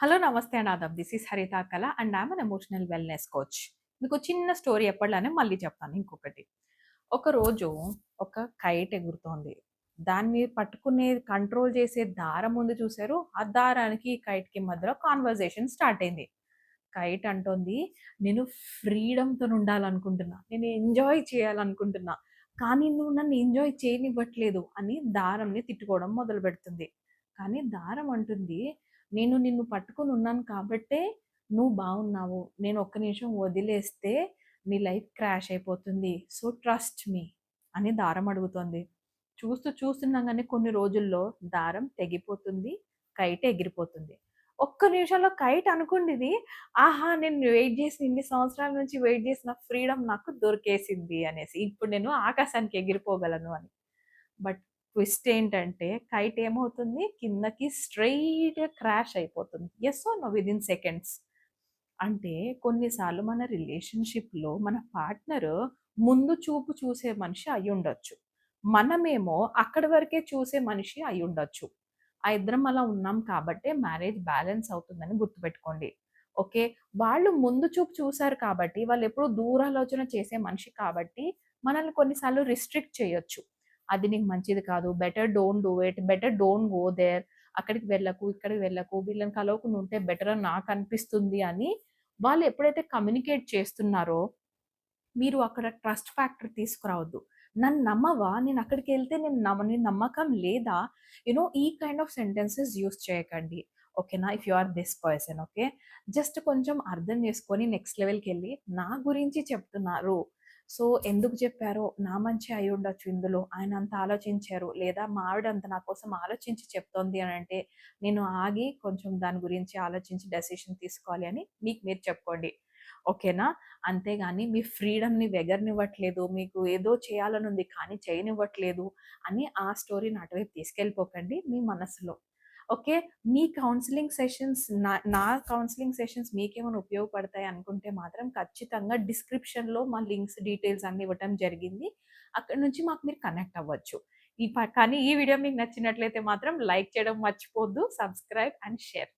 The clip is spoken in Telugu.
హలో నమస్తే and this is Haritha Kala and I'm an emotional wellness coach. మీకు చిన్న స్టోరీ ఎప్పటిలానే మళ్ళీ చెప్తాను ఇంకొకటి. ఒక రోజు ఒక కైట్ ఎగురుతోంది. దాన్ని పట్టుకునే కంట్రోల్ చేసే దారం ముందు చూసారు ఆ దారానికి కైట్కి మధ్యలో కాన్వర్జేషన్ స్టార్ట్ అయింది. కైట్ అంటోంది నేను ఫ్రీడమ్తో ఉండాలనుకుంటున్నా. నేను ఎంజాయ్ చేయాలనుకుంటున్నా. కానీ నువ్వు నన్ను ఎంజాయ్ చేయనివ్వట్లేదు అని దారంని తిట్టుకోవడం మొదలు పెడుతుంది కానీ దారం అంటుంది నేను నిన్ను పట్టుకొని ఉన్నాను కాబట్టే నువ్వు బాగున్నావు నేను ఒక్క నిమిషం వదిలేస్తే నీ లైఫ్ క్రాష్ అయిపోతుంది. సో ట్రస్ట్ మీ అని దారం అడుగుతోంది. చూస్తూ చూస్తుండగానే కొన్ని రోజుల్లో దారం తెగిపోతుంది కైట్ ఎగిరిపోతుంది. ఒక్క నిమిషంలో కైట్ అనుకుండేది ఆహా నేను వెయిట్ చేసిన ఇన్ని సంవత్సరాల నుంచి వెయిట్ చేసిన ఫ్రీడమ్ నాకు దొరికేసింది అనేసి. ఇప్పుడు నేను ఆకాశానికి ఎగిరిపోగలను అని. బట్ ట్విస్ట్ ఏంటంటే కైట్ ఏమవుతుంది? కిందకి స్ట్రైట్ క్రాష్ అయిపోతుంది. Yes no within seconds అంటే కొన్నిసార్లు మన రిలేషన్షిప్లో మన పార్ట్నర్ ముందు చూపు చూసే మనిషి అయి ఉండొచ్చు మనమేమో అక్కడి వరకే చూసే మనిషి అయి ఉండొచ్చు ఆ ఇద్దరం అలా ఉన్నాం కాబట్టి మ్యారేజ్ బ్యాలెన్స్ అవుతుందని గుర్తుపెట్టుకోండి. ఓకే? వాళ్ళు ముందు చూపు చూశారు కాబట్టి వాళ్ళు ఎప్పుడు దూరాలోచన చేసే మనిషి కాబట్టి మనల్ని కొన్నిసార్లు రిస్ట్రిక్ట్ చేయొచ్చు. అది నీకు మంచిది కాదు. Better don't do it better don't go there అక్కడికి వెళ్ళకు ఇక్కడికి వెళ్ళకు. వీళ్ళని కలవకుండా ఉంటే బెటర్ అని నాకు అనిపిస్తుంది అని వాళ్ళు ఎప్పుడైతే కమ్యూనికేట్ చేస్తున్నారో మీరు అక్కడ ట్రస్ట్ ఫ్యాక్టర్ తీసుకురావద్దు. నన్ను నమ్మవా? నేను అక్కడికి వెళ్తే నేను నమ్మ నేను నమ్మకం లేదా? యూనో ఈ కైండ్ ఆఫ్ సెంటెన్సెస్ యూస్ చేయకండి. ఓకేనా if you are this person okay just కొంచెం అర్థం చేసుకొని నెక్స్ట్ లెవెల్కి వెళ్ళి నా గురించి చెప్తున్నారు. సో ఎందుకు చెప్పారో నా మంచి అయి ఉండొచ్చు ఇందులో. ఆయన అంత ఆలోచించారు. లేదా మా ఆవిడ అంత నా కోసం ఆలోచించి చెప్తోంది అని అంటే నేను ఆగి కొంచెం దాని గురించి ఆలోచించి డెసిషన్ తీసుకోవాలి అని మీకు మీరు చెప్పుకోండి. ఓకేనా? అంతేగాని మీ ఫ్రీడమ్ని వెగరనివ్వట్లేదు మీకు ఏదో చేయాలని ఉంది కానీ చేయనివ్వట్లేదు అని ఆ స్టోరీని అటువైపు తీసుకెళ్ళిపోకండి మీ మనసులో. ఓకే. మీ కౌన్సిలింగ్ సెషన్స్ నా నా కౌన్సిలింగ్ సెషన్స్ మీకేమైనా ఉపయోగపడతాయి అనుకుంటే మాత్రం ఖచ్చితంగా డిస్క్రిప్షన్లో మా లింక్స్ డీటెయిల్స్ అన్ని ఇవ్వటం జరిగింది. అక్కడ నుంచి మాకు మీరు కనెక్ట్ అవ్వచ్చు. ఈ కానీ ఈ వీడియో మీకు నచ్చినట్లయితే మాత్రం లైక్ చేయడం మర్చిపోద్దు సబ్స్క్రైబ్ అండ్ షేర్.